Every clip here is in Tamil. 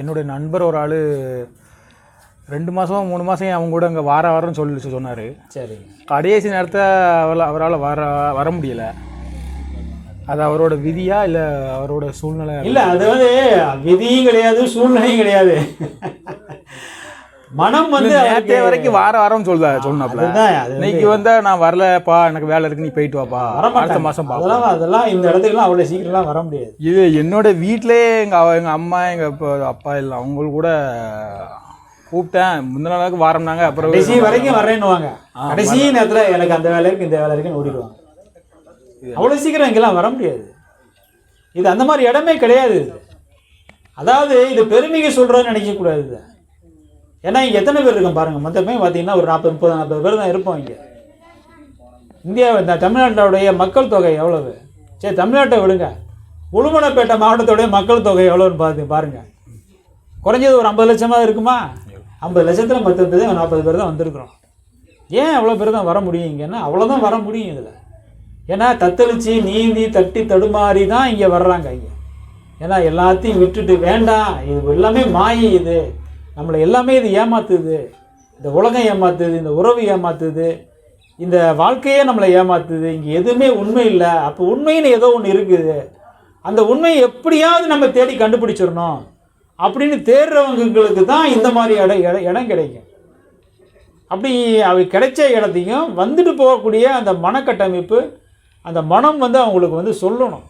என்னுடைய நண்பர் ஒரு ஆள் ரெண்டு மாதம் மூணு மாதம் அவங்க கூட அங்கே வார வாரம்னு சொல்லி சொன்னார். சரி கடைசி நேரத்தை அவரால் அவரால் வர வர முடியல. அது அவரோட விதியா இல்லை அவரோட சூழ்நிலை இல்லை அது வந்து விதியும் கிடையாது சூழ்நிலையும் கிடையாது. மனம் வந்து நேற்றே வரைக்கும் வார வாரம் சொல்ல சொன்னாப்ல. இன்னைக்கு வந்தா நான் வரலப்பா எனக்கு வேலை இருக்கு நீ போயிட்டு வாப்பா. அடுத்த பா அதெல்லாம் அதெல்லாம் இந்த இடத்துக்குலாம் அவ்வளோ சீக்கிரம்லாம் வர முடியாது. இது என்னோட வீட்டிலே எங்கள் அவ எங்கள் அம்மா எங்கள் இப்போ அப்பா இல்லை அவங்களுக்கு கூட கூப்பிட்டேன். முந்தின நாளுக்கு வாரம்னாங்க அப்புறம் கடைசி வரைக்கும் வரேன்னுவாங்க. கடைசி நேரத்தில் எனக்கு அந்த வேலை இருக்கு இந்த வேலை இருக்குன்னு ஓடிடுவாங்க. அவ்வளோ சீக்கிரம் இங்கெல்லாம் வர முடியாது. இது அந்த மாதிரி இடமே கிடையாது. அதாவது இது பெருமைக்கு சொல்கிறோன்னு நினைக்கக்கூடாது இது. ஏன்னா இங்கே எத்தனை பேர் இருக்கும் பாருங்கள் மொத்தமே பார்த்தீங்கன்னா ஒரு நாற்பது முப்பது நாற்பது பேர் தான் இருப்போம் இங்கே. இந்தியாவை இந்த தமிழ்நாட்டோடைய மக்கள் தொகை எவ்வளவு? சரி தமிழ்நாட்டை விடுங்க. உடுமலைப்பேட்டை மாவட்டத்தோடைய மக்கள் தொகை எவ்வளோன்னு பார்த்து பாருங்கள் குறைஞ்சது ஒரு ஐம்பது லட்சமாக இருக்குமா? ஐம்பது லட்சத்தில் பத்து பேர் நாற்பது பேர் தான் வந்திருக்கிறோம். ஏன் அவ்வளோ பேர் தான் வர முடியும் இங்கன்னா? அவ்வளோதான் வர முடியும் இதில். ஏன்னா தத்தளிச்சு நீந்தி தட்டி தடுமாறி தான் இங்கே வர்றாங்க இங்கே. ஏன்னா எல்லாத்தையும் விட்டுட்டு வேண்டாம். இது எல்லாமே மாயி இது. நம்மளை எல்லாமே இது ஏமாத்துது. இந்த உலகம் ஏமாத்துது இந்த உறவு ஏமாத்துது. இந்த வாழ்க்கையே நம்மளை ஏமாத்துது. இங்கே எதுவுமே உண்மை இல்லை. அப்போ உண்மைன்னு ஏதோ ஒன்று இருக்குது. அந்த உண்மையை எப்படியாவது நம்ம தேடி கண்டுபிடிச்சிடணும். அப்படின்னு தேடுறவங்களுக்கு தான் இந்த மாதிரி இடம் இடம் இடம் கிடைக்கும். அப்படி அவை கிடைச்ச இடத்தையும் வந்துட்டு போகக்கூடிய அந்த மனக்கட்டமைப்பு அந்த மனம் வந்து அவங்களுக்கு வந்து சொல்லணும்.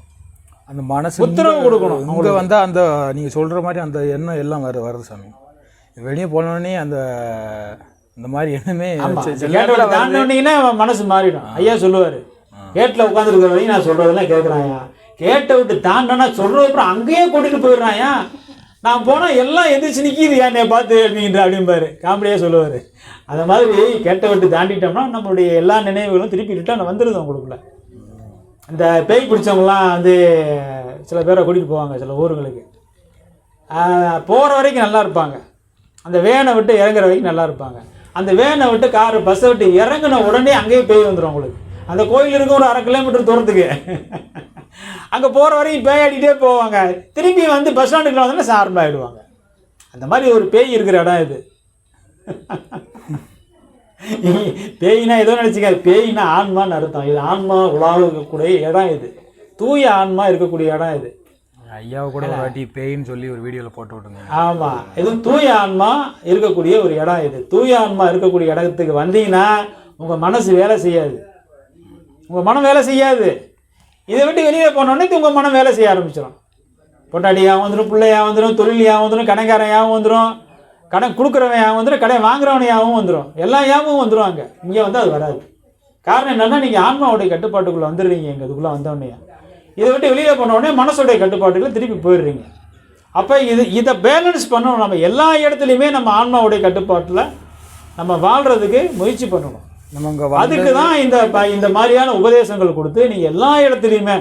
அந்த மனசு உத்தரவு கொடுக்கணும் இங்கே வந்தால் அந்த நீங்கள் சொல்கிற மாதிரி அந்த எண்ணம் எல்லாம் வரு வருது சாமி. வெளியே போனோடனே அந்த இந்த மாதிரி எண்ணமே தாண்டினீங்கன்னா மனசு மாறிடும். ஐயா சொல்லுவார் கேட்டில் உட்காந்துருக்கிற வரையும் நான் சொல்கிறதெல்லாம் கேட்குறாயா கேட்டை விட்டு தாண்டனா சொல்கிறது அப்புறம் அங்கேயே கூட்டிகிட்டு போயிடுறாயா? நான் போனால் எல்லாம் எந்திரிச்சு நிற்கிது என்னை பார்த்து அப்படின்ற அப்படிம்பாரு. காமெடியாக சொல்லுவார். அந்த மாதிரி கேட்டை விட்டு தாண்டிட்டோம்னா நம்மளுடைய எல்லா நினைவுகளும் திருப்பி ரிட்டர்ன் வந்துடுது உங்களுக்குள்ள இந்த பேய் பிடிச்சவங்கலாம் வந்து சில பேரை கூட்டிகிட்டு போவாங்க சில ஊருங்களுக்கு போகிற வரைக்கும் நல்லா இருப்பாங்க. அந்த வேனை விட்டு இறங்குற வரைக்கும் நல்லா இருப்பாங்க. அந்த வேனை விட்டு கார் பஸ்ஸை விட்டு இறங்குன உடனே அங்கேயே பேய் வந்துடும் உங்களுக்கு. அந்த கோயில் இருக்கும் ஒரு அரை கிலோமீட்டர் தூரத்துக்கு. அங்கே போகிற வரைக்கும் பேய் ஆடிட்டே போவாங்க. திரும்பி வந்து பஸ் ஸ்டாண்டுக்குள்ள வந்தோன்னா சார்பாக ஆகிடுவாங்க அந்த மாதிரி ஒரு பேய் இருக்கிற இடம் இது. பேய்னா ஏதோ நினச்சிக்காது. பேய்னா ஆன்மான்னு அர்த்தம். இது ஆன்மா உலாவக்கூடிய இடம் இது. தூய ஆன்மா இருக்கக்கூடிய இடம் இது. ஐயாவை கூட ஒரு வாட்டி பேயின்னு சொல்லி ஒரு வீடியோவில் போட்டு விட்டுருந்தேன். ஆமாம் இது தூய ஆன்மா இருக்கக்கூடிய ஒரு இடம் இது. தூய ஆன்மா இருக்கக்கூடிய இடத்துக்கு வந்தீங்கன்னா உங்கள் மனசு வேலை செய்யாது. உங்கள் மனம் வேலை செய்யாது. இதை விட்டு வெளியே போனோடனே உங்கள் மனம் வேலை செய்ய ஆரம்பிச்சிடும் பொட்டாட்டியாக வந்துடும் பிள்ளையாக வந்துடும் தொழிலியாக வந்துடும் கடைக்காரையாகவும் வந்துடும் கடன் கொடுக்குறவன் வந்துடும் கடை வாங்குறவனையாகவும் வந்துடும் எல்லா யாவும் வந்துடும் அங்கே. இங்கே வந்து அது வராது. காரணம் என்னென்னா நீங்கள் ஆன்மாவுடைய கட்டுப்பாட்டுக்குள்ளே வந்துடுறீங்க. எங்கள் இதுக்குள்ளே வந்தோடனே இதை விட்டு வெளியே போன உடனே மனசுடைய கட்டுப்பாட்டுக்குள்ள திருப்பி போயிடுறீங்க. அப்போ இது இதை பேலன்ஸ் பண்ணணும். நம்ம எல்லா இடத்துலையுமே நம்ம ஆன்மாவுடைய கட்டுப்பாட்டில் நம்ம வாழ்கிறதுக்கு முயற்சி பண்ணணும். நம்ம அதுக்கு தான் இந்த இந்த மாதிரியான உபதேசங்கள் கொடுத்து நீங்கள் எல்லா இடத்துலையுமே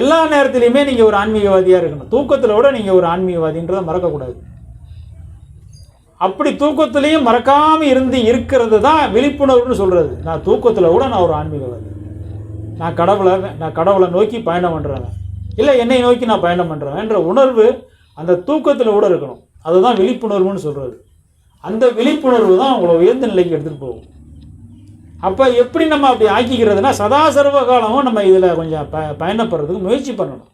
எல்லா நேரத்துலையுமே நீங்கள் ஒரு ஆன்மீகவாதியாக இருக்கணும். தூக்கத்தில் கூட நீங்கள் ஒரு ஆன்மீகவாதின்றதை மறக்கக்கூடாது. அப்படி தூக்கத்திலையும் மறக்காமல் இருந்து இருக்கிறது தான் விழிப்புணர்வுன்னு சொல்கிறது நான் தூக்கத்தில் கூட நான் ஒரு ஆன்மீகவாதி. நான் கடவுளை நான் கடவுளை நோக்கி பயணம் பண்ணுறேன் இல்லை என்னை நோக்கி நான் பயணம் பண்ணுறேன் என்ற உணர்வு அந்த தூக்கத்தில் கூட இருக்கணும். அதுதான் விழிப்புணர்வுன்னு சொல்கிறது அந்த விழிப்புணர்வு தான் உங்களை உயர்ந்த நிலைக்கு எடுத்துகிட்டு போகும். அப்போ எப்படி நம்ம அப்படி ஆக்கிக்கிறதுனா சதா சர்வ காலமும் நம்ம இதில் கொஞ்சம் ப பயணப்படுறதுக்கு முயற்சி பண்ணணும்.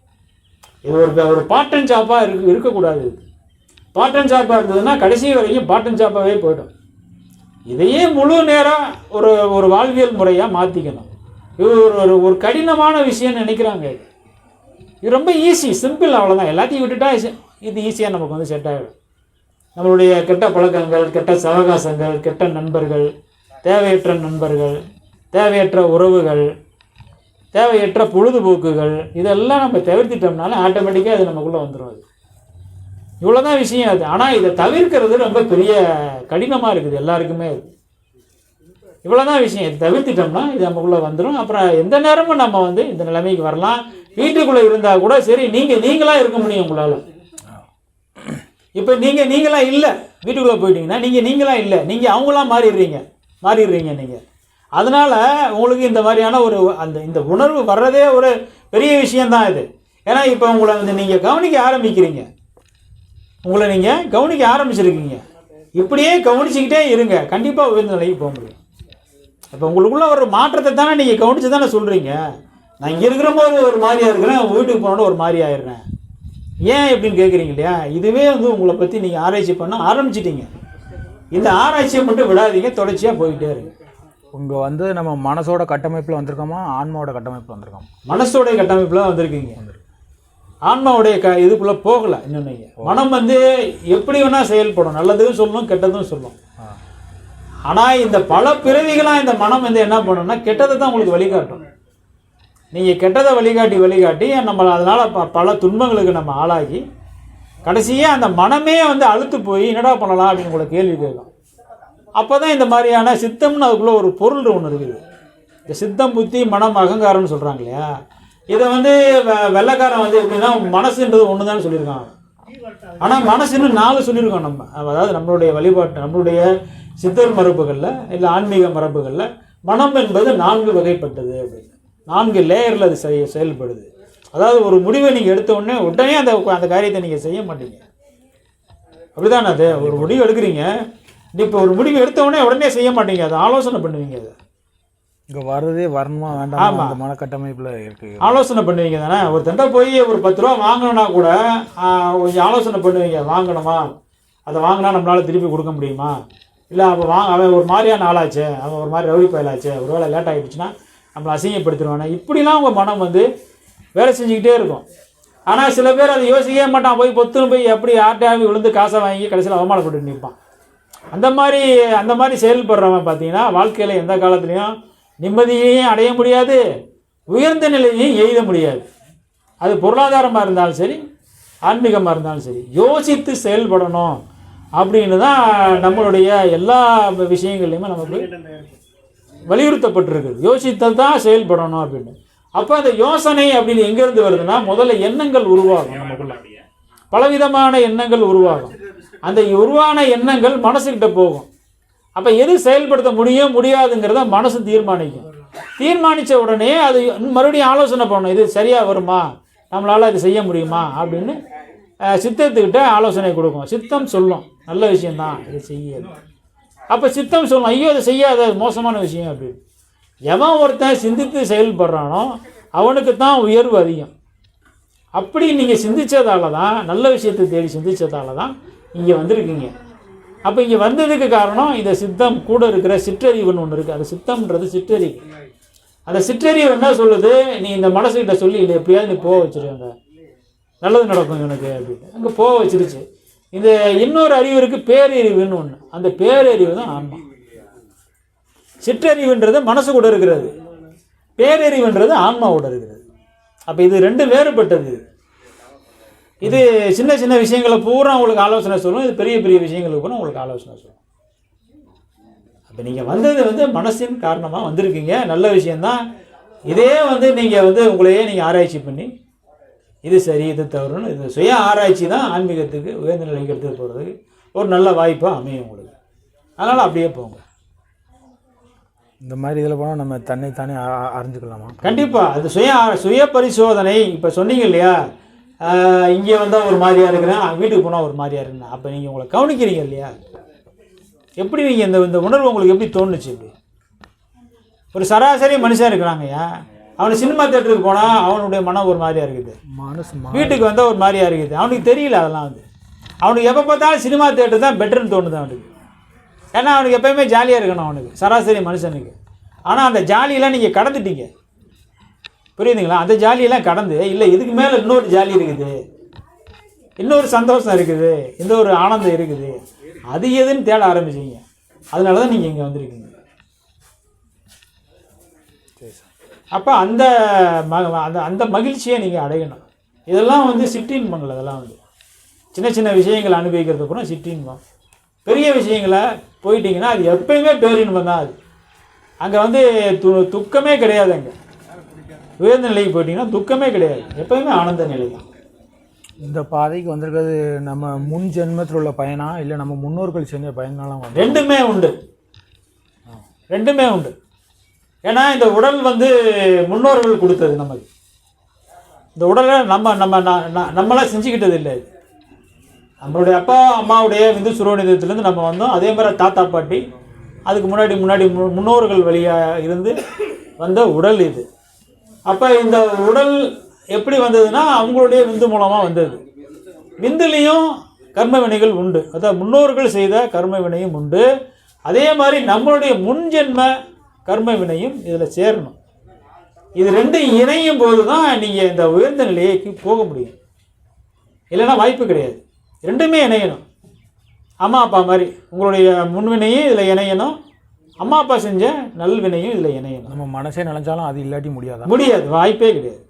இது ஒரு ஒரு பார்ட் சாப்பாக இருக்கு இருக்கக்கூடாது இது. பார்ட் டைம் இருந்ததுன்னா கடைசி வரைக்கும் பாட்டன் சாப்பாகவே போயிடும். இதையே முழு நேரம் ஒரு ஒரு வாழ்வியல் முறையாக மாற்றிக்கணும் இது ஒரு ஒரு ஒரு கடினமான விஷயம்னு நினைக்கிறாங்க இது. இது ரொம்ப ஈஸி சிம்பிள் அவ்வளோதான் எல்லாத்தையும் விட்டுட்டா இது ஈஸியாக நமக்கு வந்து செட் ஆகிடும் நம்மளுடைய கெட்ட பழக்கங்கள் கெட்ட சவகாசங்கள் கெட்ட நண்பர்கள் தேவையற்ற நண்பர்கள் தேவையற்ற உறவுகள் தேவையற்ற பொழுதுபோக்குகள் இதெல்லாம் நம்ம தவிர்த்திட்டோம்னால ஆட்டோமேட்டிக்காக அது நமக்குள்ளே வந்துடும் அது. இவ்வளோதான் விஷயம் அது. ஆனால் இதை தவிர்க்கிறது ரொம்ப பெரிய கடினமாக இருக்குது எல்லாருக்குமே அது. இவ்வளோதான் விஷயம். இதை தவிர்த்திட்டோம்னா இது நமக்குள்ளே வந்துடும் அப்புறம் எந்த நேரமும் நம்ம வந்து இந்த நிலைமைக்கு வரலாம். வீட்டுக்குள்ளே இருந்தால் கூட சரி நீங்கள் நீங்களாக இருக்க முடியும் உங்களால். இப்போ நீங்கள் நீங்களாக இல்லை. வீட்டுக்குள்ளே போயிட்டீங்கன்னா நீங்கள் நீங்களாக இல்லை. நீங்கள் அவங்களா மாறிடுறீங்க. மாறிடுறீங்க நீங்கள் அதனால் உங்களுக்கு இந்த மாதிரியான ஒரு அந்த இந்த உணர்வு வர்றதே ஒரு பெரிய விஷயந்தான் இது. ஏன்னா இப்போ உங்களை வந்து நீங்கள் கவனிக்க ஆரம்பிக்கிறீங்க. உங்களை நீங்கள் கவனிக்க ஆரம்பிச்சிருக்கீங்க. இப்படியே கவனிச்சுக்கிட்டே இருங்க. கண்டிப்பாக உயர்ந்த நிலைக்கு போக முடியும். இப்போ உங்களுக்குள்ள ஒரு மாற்றத்தை தானே நீங்கள் கவனிச்சு தானே சொல்கிறீங்க நான் இங்கே இருக்கிற போது ஒரு மாதிரியா இருக்கிறேன் வீட்டுக்கு போனோட ஒரு மாதிரி ஆயிடுறேன் ஏன் எப்படின்னு கேட்குறீங்க இல்லையா? இதுவே வந்து உங்களை பற்றி நீங்கள் ஆராய்ச்சி பண்ண ஆரம்பிச்சிட்டீங்க. இந்த ஆராய்ச்சியை மட்டும் விடாதீங்க தொடர்ச்சியாக போயிட்டே இருங்க இங்கே வந்து நம்ம மனசோட கட்டமைப்பில் வந்திருக்கோமா? ஆன்மாவோட கட்டமைப்பில் வந்திருக்கோமா? மனசோடைய கட்டமைப்பில் வந்திருக்கீங்க. ஆன்மாவுடைய க இதுக்குள்ளே போகலை இன்னும் நீங்க. மனம் வந்து எப்படி வேணால் செயல்படும். நல்லதும் சொல்லும் கெட்டதும் சொல்லும். ஆ. ஆனால் இந்த பல பிறவிகளாக இந்த மனம் வந்து என்ன பண்ணணும்னா கெட்டதை தான் உங்களுக்கு வழிகாட்டும். நீங்கள் கெட்டதை வழிகாட்டி வழிகாட்டி நம்ம அதனால் ப பல துன்பங்களுக்கு நம்ம ஆளாகி கடைசியாக அந்த மனமே வந்து அழுத்து போய் என்னடா பண்ணலாம் அப்படின்னு உங்களை கேள்வி கேட்கும். அப்போ தான் இந்த மாதிரியான சித்தம்னு அதுக்குள்ளே ஒரு பொருள் ஒன்று இருக்குது. இந்த சித்தம் புத்தி மனம் அகங்காரம்னு சொல்கிறாங்க இல்லையா? இதை வந்து வெ- வந்து எப்படின்னா மனசுன்றது ஒன்று தான் சொல்லியிருக்காங்க ஆனால் மனசுன்னு நாலு சொல்லியிருக்கோம் நம்ம. அதாவது நம்மளுடைய வழிபாட்டு நம்மளுடைய சித்தர் மரபுகளில் இல்லை ஆன்மீக மரபுகளில் மனம் என்பது நான்கு வகைப்பட்டது. அப்படின்னு நான்கு லேயரில் அது செய்ய செயல்படுது. அதாவது ஒரு முடிவை நீங்கள் எடுத்த உடனே உடனே அந்த அந்த காரியத்தை நீங்கள் செய்ய மாட்டீங்க. அப்படிதானே அது? ஒரு முடிவு எடுக்கிறீங்க. இப்போ ஒரு முடிவு எடுத்த உடனே உடனே செய்ய மாட்டீங்க. அதை ஆலோசனை பண்ணுவீங்க அதை. இங்கே வர்றதே வரணுமா வேண்டாமா. அந்த மனக்கட்டமைப்பில் இருக்குது ஆலோசனை பண்ணுவீங்க தானே? ஒரு தண்டை போய் ஒரு பத்து ரூபா வாங்கணும்னா கூட கொஞ்சம் ஆலோசனை பண்ணுவீங்க. வாங்கணுமா? அதை வாங்கினா நம்மளால திருப்பி கொடுக்க முடியுமா? இல்லை அப்போ வாங்க அவன் ஒரு மாதிரியான ஆளாச்சே. அவன் ஒரு மாதிரி ரவுடி பயலாச்சே. ஒரு வேளை லேட் ஆகிடுச்சுன்னா நம்மளை அசிங்கப்படுத்திடுவானே. இப்படிலாம் உங்கள் மனம் வந்து வேலை செஞ்சுக்கிட்டே இருக்கும். ஆனால் சில பேர் அதை யோசிக்கவே மாட்டான். போய் பொத்துன்னு போய் எப்படி ஆட்டாவி விழுந்து காசை வாங்கி கடைசியில் அவமானப்பட்டு நிற்பான். அந்த மாதிரி அந்த மாதிரி செயல்படுறவன் பார்த்தீங்கன்னா வாழ்க்கையில் எந்த காலத்துலேயும் நிம்மதியையும் அடைய முடியாது உயர்ந்த நிலையையும் எய்த முடியாது. அது பொருளாதாரமாக இருந்தாலும் சரி ஆன்மீகமாக இருந்தாலும் சரி யோசித்து செயல்படணும் அப்படின்னு தான் நம்மளுடைய எல்லா விஷயங்கள்லையுமே நமக்கு வலியுறுத்தப்பட்டிருக்குது. யோசித்தல் தான் செயல்படணும் அப்படின்னு. அப்போ அந்த யோசனை அப்படின்னு எங்கேருந்து வருதுன்னா முதல்ல எண்ணங்கள் உருவாகும். நமக்குள்ள பலவிதமான எண்ணங்கள் உருவாகும். அந்த உருவான எண்ணங்கள் மனசுக்கிட்ட போகும். அப்போ எது செயல்படுத்த முடியும் முடியாதுங்கிறத மனசு தீர்மானிக்கும். தீர்மானித்த உடனே அது மறுபடியும் ஆலோசனை பண்ணணும். இது சரியாக வருமா? நம்மளால் அது செய்ய முடியுமா? அப்படின்னு சித்தத்துக்கிட்ட ஆலோசனை கொடுக்கும் சித்தம் சொல்லும். நல்ல விஷயந்தான் இது செய்யாது அப்போ சித்தம் சொல்லும். ஐயோ இதை செய்யாத மோசமான விஷயம் அப்படின்னு எவன் ஒருத்தன் சிந்தித்து செயல்படுறானோ அவனுக்கு தான் உயர்வு அதிகம். அப்படி நீங்கள் சிந்திச்சதால தான் நல்ல விஷயத்தை தேடி சிந்திச்சதால தான் இங்கே வந்திருக்கீங்க. அப்போ இங்கே வந்ததுக்கு காரணம் இந்த சித்தம் கூட இருக்கிற சிற்றறிவுன்னு ஒன்று இருக்குது அந்த சித்தம்ன்றது சிற்றறிவு அந்த சிற்றறிவு என்ன சொல்லுது? நீ இந்த மனசுக்கிட்ட சொல்லி இல்லை எப்படியாவது நீ போக வச்சிருங்க நல்லது நடக்கும் எனக்கு அப்படின்னு. அங்கே போக வச்சிருச்சு. இந்த இன்னொரு அறிவு இருக்குது பேரறிவுன்னு ஒன்று அந்த பேரறிவு தான் ஆன்மா. சிற்றறிவுன்றது மனசு கூட இருக்கிறது. பேரறிவுன்றது ஆன்மாவோட இருக்கிறது. அப்போ இது ரெண்டு வேறுபட்டது. இது சின்ன சின்ன விஷயங்களை பூரா உங்களுக்கு ஆலோசனை சொல்லும். இது பெரிய பெரிய விஷயங்களுக்கு பூரா உங்களுக்கு ஆலோசனை சொல்லும். அப்போ நீங்கள் வந்தது வந்து மனசின் காரணமாக வந்திருக்கீங்க. நல்ல விஷயந்தான் இதே வந்து நீங்கள் வந்து உங்களையே நீங்கள் ஆராய்ச்சி பண்ணி இது சரி இது தவறுன்னு இது சுய ஆராய்ச்சி தான் ஆன்மீகத்துக்கு உயர்ந்த நிலைக்கு எடுத்துகிட்டு போகிறதுக்கு ஒரு நல்ல வாய்ப்பாக அமையும் உங்களுக்கு. அதனால் அப்படியே போங்க. இந்த மாதிரி இதில் போனால் நம்ம தன்னைத்தானே அ- அ- அறிஞ்சுக்கலாமா? கண்டிப்பாக அது சுய சுய பரிசோதனை. இப்போ சொன்னீங்க இல்லையா? இங்கே வந்தால் ஒரு மாதிரியா இருக்கிறேன். வீட்டுக்கு போனால் ஒரு மாதிரியா இருக்கிறேன். அப்போ நீங்கள் உங்களை கவனிக்கிறீங்க இல்லையா? எப்படி நீங்கள் இந்த இந்த உணர்வு உங்களுக்கு எப்படி தோணுச்சு இப்படி? ஒரு சராசரி மனுஷன் இருக்கிறாங்கய்யா அவன் சினிமா தேட்டருக்கு போனால் அவனுடைய மனம் ஒரு மாதிரியா இருக்குது. மனசு வீட்டுக்கு வந்தால் ஒரு மாதிரியா இருக்குது. அவனுக்கு தெரியல அதெல்லாம் வந்து. அவனுக்கு எப்போ பார்த்தாலும் சினிமா தேட்டர் தான் பெட்டர்னு தோணுது அவனுக்கு. ஏன்னா அவனுக்கு எப்பயுமே ஜாலியாக இருக்கணும் அவனுக்கு. சராசரி மனுஷனுக்கு. ஆனால் அந்த ஜாலியெல்லாம் நீங்கள் கடந்துட்டீங்க. புரியுதுங்களா? அந்த ஜாலியெல்லாம் கடந்து இல்லை இதுக்கு மேலே இன்னொரு ஜாலி இருக்குது. இன்னொரு சந்தோஷம் இருக்குது. இந்த ஒரு ஆனந்தம் இருக்குது. அது எதுன்னு தேட ஆரம்பிச்சீங்க. அதனால தான் நீங்கள் இங்கே வந்திருக்கீங்க. அப்போ அந்த ம அந்த அந்த மகிழ்ச்சியை நீங்கள் அடையணும். இதெல்லாம் வந்து சிற்றின்பங்கள் அதெல்லாம் வந்து. சின்ன சின்ன விஷயங்களை அனுபவிக்கிறது கூட சிற்றின்பம் பெரிய விஷயங்களை போயிட்டீங்கன்னா அது எப்பயுமே பேரின்பம் தான் அது. அங்கே வந்து து துக்கமே கிடையாது அங்கே. உயர்ந்த நிலைக்கு போயிட்டீங்கன்னா துக்கமே கிடையாது. எப்பயுமே ஆனந்த நிலை தான். இந்த பாதைக்கு வந்திருக்கிறது நம்ம முன் ஜென்மத்தில் உள்ள பயனா? இல்லை நம்ம முன்னோர்கள் செஞ்ச பயனாலாம் ரெண்டுமே உண்டு. ரெண்டுமே உண்டு. ஏன்னா இந்த உடல் வந்து முன்னோர்கள் கொடுத்தது நமக்கு. இந்த உடலை நம்ம நம்ம நம்மளாம் செஞ்சுக்கிட்டது இல்லை. நம்மளுடைய அப்பா அம்மாவுடைய விந்து சுரோனிதத்திலேருந்து நம்ம வந்தோம். அதே மாதிரி தாத்தா பாட்டி அதுக்கு முன்னாடி முன்னாடி மு- முன்னோர்கள் வழியாக இருந்து வந்த உடல் இது. அப்போ இந்த உடல் எப்படி வந்ததுன்னா அவங்களுடைய விந்து மூலமாக வந்தது. விந்துலேயும் கர்ம வினைகள் உண்டு. அதாவது முன்னோர்கள் செய்த கர்ம வினையும் உண்டு. அதே மாதிரி நம்மளுடைய முன்ஜென்ம கர்ம வினையும் இதில் சேரணும். இது ரெண்டும் இணையும் போது தான் நீங்கள் இந்த உயர்ந்த நிலைக்கு போக முடியும். இல்லைன்னா வாய்ப்பு கிடையாது. ரெண்டுமே இணையணும். அம்மா அப்பா மாதிரி உங்களுடைய முன்வினையும் இதில் இணையணும். அம்மா அப்பா செஞ்ச நல்வினையும் இதில் இணையணும். நம்ம மனசே நினைச்சாலும் அது இல்லாட்டி முடியாதா? முடியாது வாய்ப்பே கிடையாது.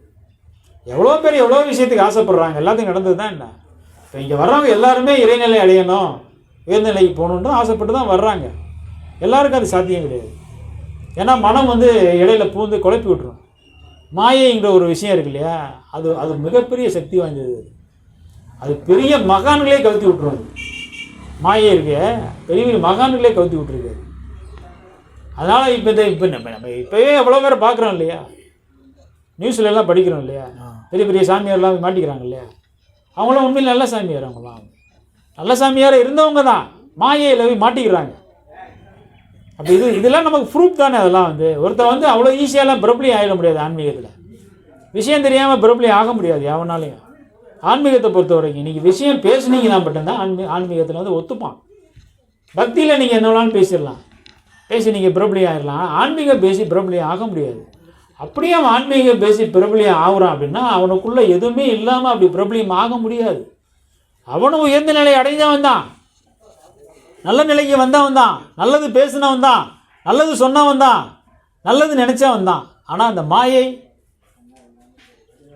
எவ்வளோ பேர் எவ்வளோ விஷயத்துக்கு ஆசைப்படுறாங்க எல்லாத்துக்கும் நடந்தது தான் என்ன? இப்போ இங்கே வர்றவங்க எல்லாருமே இறைநிலை அடையணும் உயர்நிலைக்கு போகணுன்னு ஆசைப்பட்டு தான் வர்றாங்க. எல்லாருக்கும் அது சாத்தியம் கிடையாது. ஏன்னா மனம் வந்து இடையில பூந்து குழப்பி விட்டுரும். மாயைங்கிற ஒரு விஷயம் இருக்கு இல்லையா? அது அது மிகப்பெரிய சக்தி வாய்ந்தது. அது பெரிய மகான்களே கவுத்தி விட்டுரும். அது மாயை இருக்கு பெரிய பெரிய மகான்களே கவுத்தி விட்டுருக்கு. அதனால் இப்போ இந்த இப்போ நம்ம நம்ம இப்போவே எவ்வளோ பேரை பார்க்குறோம் இல்லையா? நியூஸ்ல எல்லாம் படிக்கிறோம் இல்லையா? பெரிய பெரிய சாமியார்லாம் மாட்டிக்கிறாங்க இல்லையா? அவங்களாம் உண்மையில் நல்ல சாமியார் அவங்களாம் நல்ல சாமியார் இருந்தவங்க தான். மாயையில் போய் மாட்டிக்கிறாங்க. அப்போ இது இதெல்லாம் நமக்கு ப்ரூஃப் தானே அதெல்லாம் வந்து. ஒருத்தன் வந்து அவ்வளோ ஈஸியாலாம் பிரபலி ஆகிட முடியாது ஆன்மீகத்தில். விஷயம் தெரியாமல் பிரபலி ஆக முடியாது எவனாலையும் ஆன்மீகத்தை பொறுத்த வரைக்கும் நீங்கள் விஷயம் பேசுனீங்கன்னா மட்டும்தான் ஆன்மீ ஆன்மீகத்தில் வந்து ஒத்துப்பான். பக்தியில் நீங்கள் என்ன வேணாலும் பேசிடலாம். பேசி நீங்கள் பிரபலி ஆகிடலாம் ஆன்மீகம் பேசி பிரபலி ஆக முடியாது. அப்படியே அவன் ஆன்மீகம் பேசி பிரபலியம் ஆகுறான் அப்படின்னா அவனுக்குள்ளே எதுவுமே இல்லாமல் அப்படி பிரபலியம் ஆக முடியாது. அவனும் உயர்ந்த நிலையை அடைஞ்சவன் தான். நல்ல நிலைக்கு வந்தவன் தான். நல்லது பேசினவன் தான். நல்லது சொன்னவன் தான். நல்லது நினச்சவன் தான். ஆனால் அந்த மாயை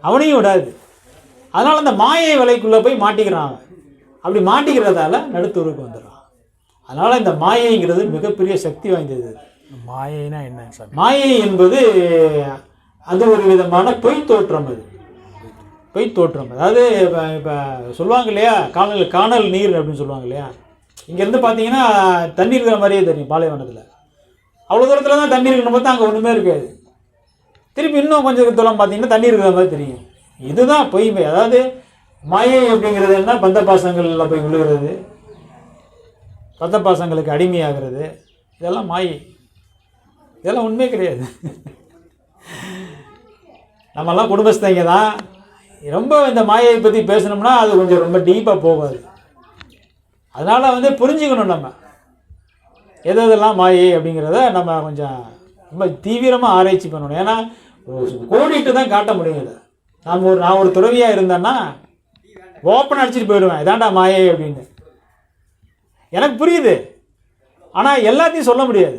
அவனையும் விடாது. அதனால் அந்த மாயை வலைக்குள்ளே போய் மாட்டிக்கிறான். அப்படி மாட்டிக்கிறதால நடுத்தூருக்கு வந்துடுறான். அதனால் இந்த மாயைங்கிறது மிகப்பெரிய சக்தி வாய்ந்தது. மாயைனா என்ன சாமி? மாயை என்பது அது ஒரு விதமான பொய் தோற்றம் அது. பொய் தோற்றம். அதாவது இப்போ இப்போ சொல்லுவாங்க இல்லையா காணல் காணல் நீர் அப்படின்னு சொல்லுவாங்க இல்லையா? இங்கேருந்து பார்த்தீங்கன்னா தண்ணி இருக்கிற மாதிரியே தெரியும் பாலைவனத்தில். அவ்வளோ தூரத்தில் தான் தண்ணி இருக்கணும் பார்த்தா அங்கே ஒன்றுமே இருக்காது. திருப்பி இன்னும் கொஞ்சம் தூரம் பார்த்தீங்கன்னா தண்ணி இருக்கிற மாதிரி தெரியும். இதுதான் பொய்மை. அதாவது மாயை அப்படிங்கிறது என்ன? பந்த பாசங்களில் போய் விழுகிறது. ரத்த பாசங்களுக்கு அடிமையாகிறது. இதெல்லாம் மாயை. இதெல்லாம் உண்மையே கிடையாது. நம்மெல்லாம் குடும்பஸ்தைங்க தான். ரொம்ப இந்த மாயையை பற்றி பேசணும்னா அது கொஞ்சம் ரொம்ப டீப்பாக போகாது. அதனால் வந்து புரிஞ்சுக்கணும் நம்ம. எது எதெல்லாம் மாயை அப்படிங்கிறத நம்ம கொஞ்சம் ரொம்ப தீவிரமாக ஆராய்ச்சி பண்ணணும். ஏன்னா கோடிட்டு தான் காட்ட முடியும் இதை. நான் ஒரு நான் ஒரு துறவியாக இருந்தேன்னா ஓப்பன் அடிச்சிட்டு போயிடுவேன். இதாண்டா மாயை அப்படின்னு. எனக்கு புரியுது. ஆனால் எல்லாத்தையும் சொல்ல முடியாது.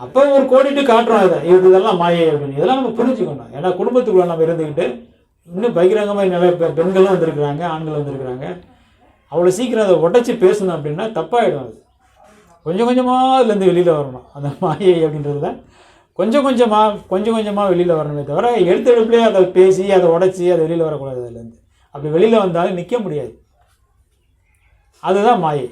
அப்போ ஒரு கோடிட்டு காட்டுறோம் இதை. இது இதெல்லாம் மாயை அப்படின்னு. இதெல்லாம் நம்ம புரிஞ்சுக்கணும். ஏன்னா குடும்பத்துக்குள்ளே நம்ம இருந்துக்கிட்டு இன்னும் பகிரங்கமாக நிறைய பெண்களும் வந்திருக்கிறாங்க ஆண்கள் வந்திருக்கிறாங்க. அவ்வளோ சீக்கிரம் அதை உடச்சி பேசணும் அப்படின்னா தப்பாகிடும் அது. கொஞ்சம் கொஞ்சமாக அதுலேருந்து வெளியில் வரணும். அந்த மாயை அப்படின்றதுல கொஞ்சம் கொஞ்சமாக கொஞ்சம் கொஞ்சமாக வெளியில் வரணுமே தவிர எழுத்தெடுப்புலேயே அதை பேசி அதை உடச்சி அதை வெளியில் வரக்கூடாது அதுலேருந்து. அப்படி வெளியில் வந்தாலும் நிற்க முடியாது. அதுதான் மாயை.